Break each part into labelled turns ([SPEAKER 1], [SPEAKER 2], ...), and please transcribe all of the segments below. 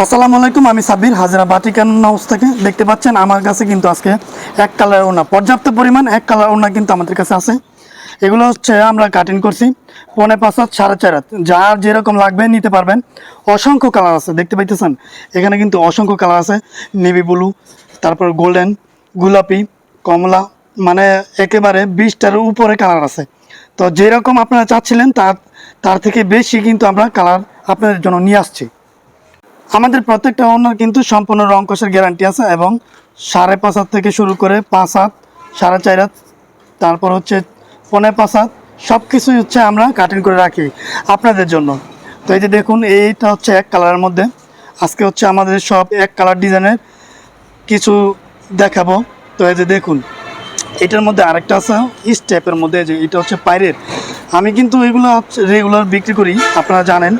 [SPEAKER 1] আসসালামু আলাইকুম, আমি সাব্বির, হাজরা বাটিকান হাউস থেকে। দেখতে পাচ্ছেন, আমার কাছে কিন্তু আজকে এক কালার ওনা পর্যাপ্ত পরিমাণ এক কালার ওনা কিন্তু আমাদের কাছে আছে। এগুলো হচ্ছে আমরা কাটিং করছি পনে পাঁচ হাত, সাড়ে চার হাত। যার যেরকম লাগবে নিতে পারবেন। অসংখ্য কালার আছে, দেখতে পাইতেছেন? এখানে কিন্তু অসংখ্য কালার আছে। নেভি ব্লু তারপর গোল্ডেন গোলাপি, কমলা মানে একেবারে বিশটার উপরে কালার আছে। তো যেরকম আপনারা চাচ্ছিলেন, তার তার থেকে বেশি কিন্তু আমরা কালার আপনাদের জন্য নিয়ে আসছি। আমাদের প্রত্যেকটা ওনার কিন্তু সম্পূর্ণ রং কষের গ্যারান্টি আছে এবং সাড়ে পাঁচ হাত থেকে শুরু করে পাঁচ হাত, সাড়ে চার হাত, তারপর হচ্ছে পনে পাঁচ হাত সব কিছুই হচ্ছে আমরা কাটিং করে রাখি আপনাদের জন্য। তো এই যে দেখুন, এইটা হচ্ছে এক কালারের মধ্যে। আজকে হচ্ছে আমাদের সব এক কালার ডিজাইনের কিছু দেখাবো। তো এই যে দেখুন, এটার মধ্যে আরেকটা আছে স্টেপের মধ্যে যে এটা হচ্ছে পাইরের। আমি কিন্তু এগুলো রেগুলার বিক্রি করি, আপনারা জানেন।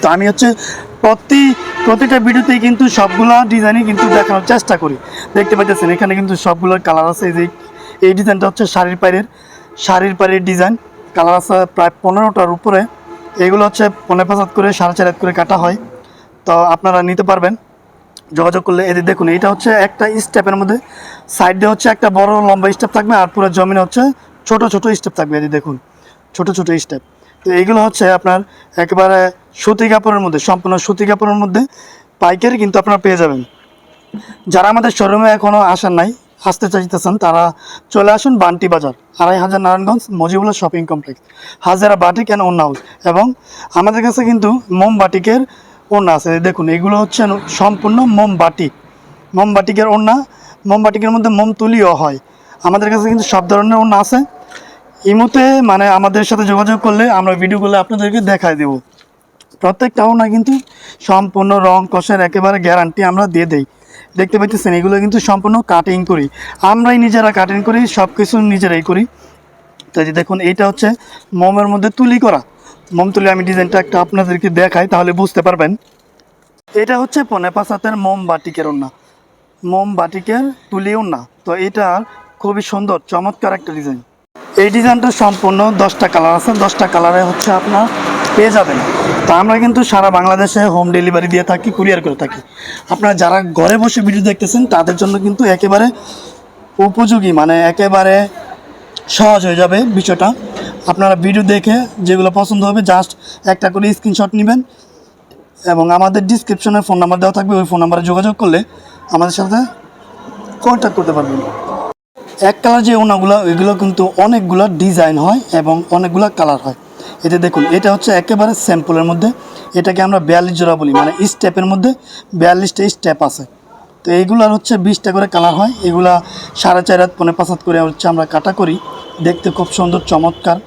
[SPEAKER 1] তো আমি হচ্ছে প্রতি, প্রতিটা ভিডিওতেই কিন্তু সবগুলা ডিজাইনই কিন্তু দেখানোর চেষ্টা করি। দেখতে পাইতেছেন, এখানে কিন্তু সবগুলোর কালার আছে। এই যে, এই ডিজাইনটা হচ্ছে শাড়ির পায়ের শাড়ির পায়ের ডিজাইন কালার আছে প্রায় পনেরোটার উপরে। এগুলো হচ্ছে পনেরো পাঁচ করে, সাড়ে চার করে কাটা হয়। তো আপনারা নিতে পারবেন। যোগাযোগ করলে এদের দেখুন, এইটা হচ্ছে একটা স্টেপের মধ্যে। সাইড দিয়ে হচ্ছে একটা বড় লম্বা স্টেপ থাকবে আর পুরো জমিনে হচ্ছে ছোট ছোট স্টেপ থাকবে। এদের দেখুন, ছোট ছোট স্টেপ তো এইগুলো হচ্ছে আপনার একেবারে সুতি কাপড়ের মধ্যে, সম্পূর্ণ সুতি কাপড়ের মধ্যে পাইকারি কিন্তু আপনারা পেয়ে যাবেন। যারা আমাদের শোরুমে এখনও আসেন নাই, আসতে চাইতেছেন, তারা চলে আসুন বান্টি বাজার, আড়াই হাজার Narayanganj Mojibullah shopping complex Hazara batik and own house এবং আমাদের কাছে কিন্তু মোম বাটিকের ওড়না আছে। দেখুন, এগুলো হচ্ছে সম্পূর্ণ মোম বাটিক মোম বাটিকের ওড়না মোম বাটিকের মধ্যে মোম তুলিও হয়। আমাদের কাছে কিন্তু সব ধরনের ওড়না আছে। ইমুতে মানে আমাদের সাথে যোগাযোগ করলে আমরা ভিডিওগুলো আপনাদেরকে দেখায় দেবো। প্রত্যেকটা ওড়না কিন্তু সম্পূর্ণ রং কষের একেবারে গ্যারান্টি আমরা দিয়ে দেই। দেখতে পাচ্ছেন, এগুলো কিন্তু সম্পূর্ণ কাটিং করি। আমরাই নিজেরা কাটিং করি সব কিছু নিজেরাই করি। তো যে দেখুন, এইটা হচ্ছে মোমের মধ্যে তুলি করা। মোম তুলি আমি ডিজাইনটা একটা আপনাদেরকে দেখাই, তাহলে বুঝতে পারবেন। এটা হচ্ছে পনে পাঁচ হাতের মোম বাটিকের ওড়না। মোম বাটিকের তুলি ওড়না। তো এটা খুবই সুন্দর, চমৎকার একটা ডিজাইন। এই ডিজাইনটা সম্পূর্ণ দশটা কালার আছে। দশটা কালারে হচ্ছে আপনার পেয়ে যাবেন। তো আমরা কিন্তু সারা বাংলাদেশে হোম ডেলিভারি দিয়ে থাকি কুরিয়ার করে থাকি। আপনারা যারা ঘরে বসে ভিডিও দেখতেছেন, তাদের জন্য কিন্তু একেবারে উপযোগী মানে একেবারে সহজ হয়ে যাবে বিষয়টা। আপনারা ভিডিও দেখে যেগুলো পছন্দ হবে জাস্ট একটা করে স্ক্রিনশট নেবেন। এবং আমাদের ডিসক্রিপশনে ফোন নাম্বার দেওয়া থাকবে, ওই ফোন নাম্বারে যোগাযোগ করলে আমাদের সাথে কন্ট্যাক্ট করতে পারবেন। এক কালার যে ওনাগুলো, এগুলো কিন্তু অনেকগুলো ডিজাইন হয় এবং অনেকগুলো কালার হয়। এতে দেখুন, এটা হচ্ছে একেবারে স্যাম্পলের মধ্যে, এটাকে আমরা বিয়াল্লিশ জোড়া বলি মানে স্টেপের মধ্যে বিয়াল্লিশটা স্টেপ আছে। তো এইগুলার হচ্ছে বিশটা করে কালার হয়, এগুলা সাড়ে চার হাত পনেরো পাঁচ হাত করে হচ্ছে আমরা কাটা করি। দেখতে খুব সুন্দর, চমৎকার।